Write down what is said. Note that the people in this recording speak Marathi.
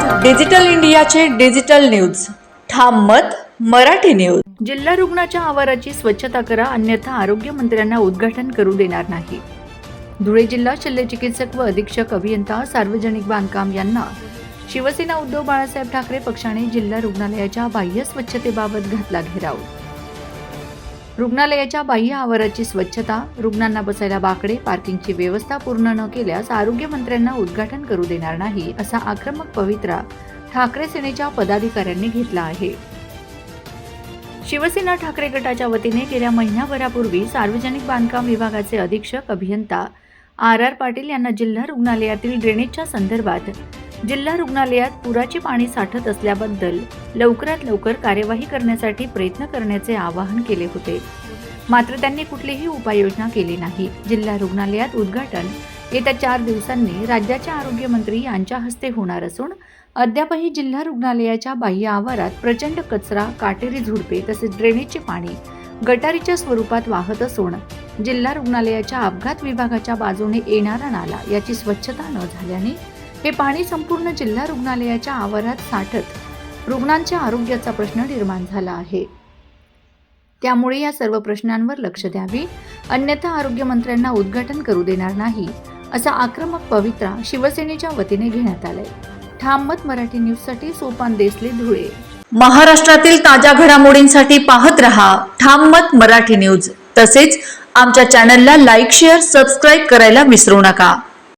डिजिटल इंडियाचे डिजिटल न्यूज. ठाम मत मराठी न्यूज. जिल्हा रुग्णाच्या आवाराची स्वच्छता करा अन्यथा आरोग्य मंत्र्यांना उद्घाटन करू देणार नाही. धुळे जिल्हा शल्यचिकित्सक व अधीक्षक अभियंता सार्वजनिक बांधकाम यांना शिवसेना उद्धव बाळासाहेब ठाकरे पक्षाने जिल्हा रुग्णालयाच्या बाह्य स्वच्छतेबाबत घातला घेराव. रुग्णालयाच्या बाह्य आवाराची स्वच्छता रुग्णांना बसायला बाकडे पार्किंगची व्यवस्था पूर्ण न केल्यास आरोग्यमंत्र्यांना उद्घाटन करू देणार नाही असा आक्रमक पवित्रा ठाकरे सेनेच्या पदाधिकाऱ्यांनी घेतला आहे. शिवसेना ठाकरे गटाच्या वतीने गेल्या महिनाभरापूर्वी सार्वजनिक बांधकाम विभागाचे अधीक्षक अभियंता आर आर पाटील यांना जिल्हा रुग्णालयातील ड्रेनेजच्या संदर्भात जिल्हा रुग्णालयात पुराचे पाणी साठत असल्याबद्दल लवकरात लवकर कार्यवाही करण्यासाठी प्रयत्न करण्याचे आवाहन केले होते. मात्र त्यांनी कुठलीही उपाययोजना केली नाही. जिल्हा रुग्णालयात उद्घाटन येत्या चार दिवसांनी राज्याच्या आरोग्यमंत्री यांच्या हस्ते होणार असून अद्यापही जिल्हा रुग्णालयाच्या बाह्य आवारात प्रचंड कचरा काटेरी झुडपे तसेच ड्रेनेजचे पाणी गटारीच्या स्वरूपात वाहत असून जिल्हा रुग्णालयाच्या अपघात विभागाच्या बाजूने येणारा नाला याची स्वच्छता न झाल्याने हे पाणी संपूर्ण जिल्हा रुग्णालयाच्या आवारात साठत रुग्णांच्या आरोग्याचा प्रश्न निर्माण झाला आहे. त्यामुळे या सर्व प्रश्नांवर लक्ष द्यावे अन्यथा आरोग्यमंत्र्यांना उद्घाटन करू देणार नाही असा आक्रमक पवित्रा शिवसेनेच्या वतीने घेण्यात आलाय. ठाम मत मराठी न्यूजसाठी सोपान देसले धुळे. महाराष्ट्रातील ताज्या घडामोडींसाठी पाहत रहा ठाम मत मराठी न्यूज. तसेच आमच्या चॅनलला लाईक शेअर सबस्क्राईब करायला विसरू नका.